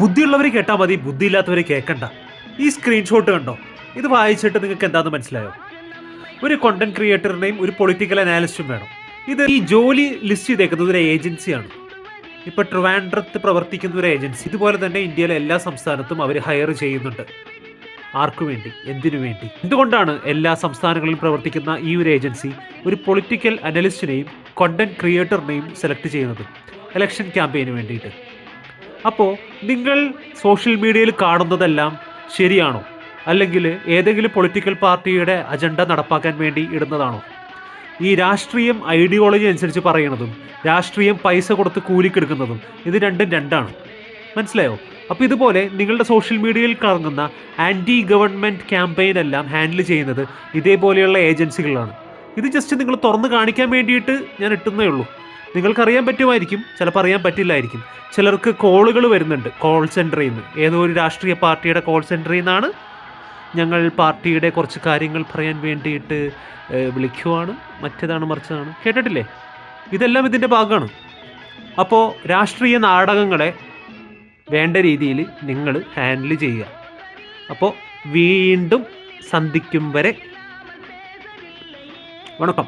ബുദ്ധിയുള്ളവർ കേട്ടാൽ മതി ബുദ്ധിയില്ലാത്തവർ കേൾക്കണ്ട ഈ സ്ക്രീൻഷോട്ട് കണ്ടോ? ഇത് വായിച്ചിട്ട് നിങ്ങൾക്ക് എന്താണെന്ന് മനസ്സിലായോ? ഒരു കണ്ടന്റ് ക്രിയേറ്ററിനെയും ഒരു പൊളിറ്റിക്കൽ അനാലിസ്റ്റും വേണം. ഇത് ഈ ജോലി ലിസ്റ്റ് ചെയ്തേക്കുന്നത് ഒരു ഏജൻസിയാണ് ഇപ്പൊ ട്രിവാൻഡ്രത്ത് പ്രവർത്തിക്കുന്ന ഒരു ഏജൻസി ഇതുപോലെ തന്നെ ഇന്ത്യയിലെ എല്ലാ സംസ്ഥാനത്തും അവർ ഹയർ ചെയ്യുന്നുണ്ട്. ആർക്കു വേണ്ടി? എന്തിനു വേണ്ടി? എന്തുകൊണ്ടാണ് എല്ലാ സംസ്ഥാനങ്ങളിലും പ്രവർത്തിക്കുന്ന ഈ ഒരു ഏജൻസി ഒരു പൊളിറ്റിക്കൽ അനലിസ്റ്റിനെയും കോണ്ടന്റ് ക്രിയേറ്ററിനെയും സെലക്ട് ചെയ്യുന്നത്? ഇലക്ഷൻ ക്യാമ്പയിന് വേണ്ടിയിട്ട്. അപ്പോൾ നിങ്ങൾ സോഷ്യൽ മീഡിയയിൽ കാണുന്നതെല്ലാം ശരിയാണോ? അല്ലെങ്കിൽ ഏതെങ്കിലും പൊളിറ്റിക്കൽ പാർട്ടിയുടെ അജണ്ട നടപ്പാക്കാൻ വേണ്ടി ഇടുന്നതാണോ? ഈ രാഷ്ട്രീയം ഐഡിയോളജി അനുസരിച്ച് പറയുന്നതും രാഷ്ട്രീയം പൈസ കൊടുത്ത് കൂലിക്കെടുക്കുന്നതും ഇത് രണ്ടും രണ്ടാണ്. മനസ്സിലായോ? അപ്പോൾ ഇതുപോലെ നിങ്ങളുടെ സോഷ്യൽ മീഡിയയിൽ കറങ്ങുന്ന ആന്റി ഗവൺമെന്റ് ക്യാമ്പയിൻ എല്ലാം ഹാൻഡിൽ ചെയ്യുന്നത് ഇതേപോലെയുള്ള ഏജൻസികളാണ് ഇത് ജസ്റ്റ് നിങ്ങൾ തുറന്ന് കാണിക്കാൻ വേണ്ടിയിട്ട് ഞാൻ ഇട്ടുന്നേ ഉള്ളൂ. നിങ്ങൾക്കറിയാൻ പറ്റുമായിരിക്കും ചിലപ്പോൾ അറിയാൻ പറ്റില്ലായിരിക്കും. ചിലർക്ക് കോളുകൾ വരുന്നുണ്ട് കോൾ സെന്ററിൽ നിന്ന് ഏതോ ഒരു രാഷ്ട്രീയ പാർട്ടിയുടെ കോൾ സെന്ററിൽ നിന്നാണ് ഞങ്ങൾ പാർട്ടിയുടെ കുറച്ച് കാര്യങ്ങൾ പറയാൻ വേണ്ടിയിട്ട് വിളിക്കുവാണ്. മറ്റേതാണ് മറിച്ചതാണ്. കേട്ടിട്ടില്ലേ? ഇതെല്ലാം ഇതിന്റെ ഭാഗമാണ്. അപ്പോൾ രാഷ്ട്രീയ നാടകങ്ങളെ വേണ്ട രീതിയിൽ നിങ്ങൾ ഹാൻഡിൽ ചെയ്യുക. അപ്പോൾ വീണ്ടും സന്ധിക്കും വരെ. വണക്കം.